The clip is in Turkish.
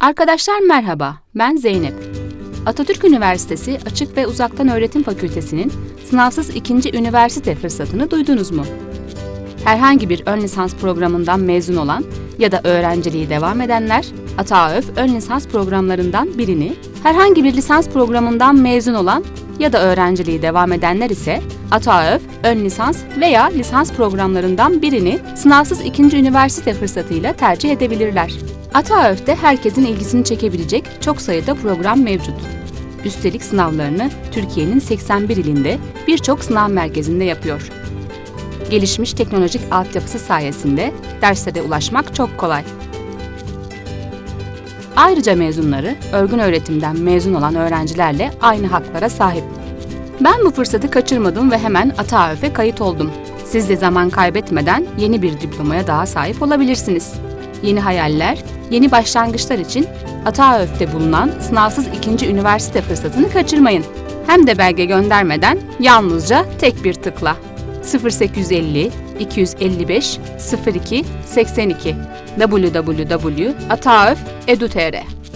Arkadaşlar merhaba, ben Zeynep. Atatürk Üniversitesi Açık ve Uzaktan Öğretim Fakültesi'nin sınavsız ikinci üniversite fırsatını duydunuz mu? Herhangi bir ön lisans programından mezun olan ya da öğrenciliği devam edenler, ATAÖF ön lisans programlarından birini, herhangi bir lisans programından mezun olan ya da öğrenciliği devam edenler ise ATAÖF ön lisans veya lisans programlarından birini sınavsız ikinci üniversite fırsatıyla tercih edebilirler. ATAÖF'te herkesin ilgisini çekebilecek çok sayıda program mevcut. Üstelik sınavlarını Türkiye'nin 81 ilinde birçok sınav merkezinde yapıyor. Gelişmiş teknolojik altyapısı sayesinde derslere ulaşmak çok kolay. Ayrıca mezunları örgün öğretimden mezun olan öğrencilerle aynı haklara sahip. Ben bu fırsatı kaçırmadım ve hemen ATAÖF'e kayıt oldum. Siz de zaman kaybetmeden yeni bir diplomaya daha sahip olabilirsiniz. Yeni hayaller, yeni başlangıçlar için ATAÖF'te bulunan sınavsız ikinci üniversite fırsatını kaçırmayın. Hem de belge göndermeden yalnızca tek bir tıkla. 0850 255 02 82 www.ataöf.edu.tr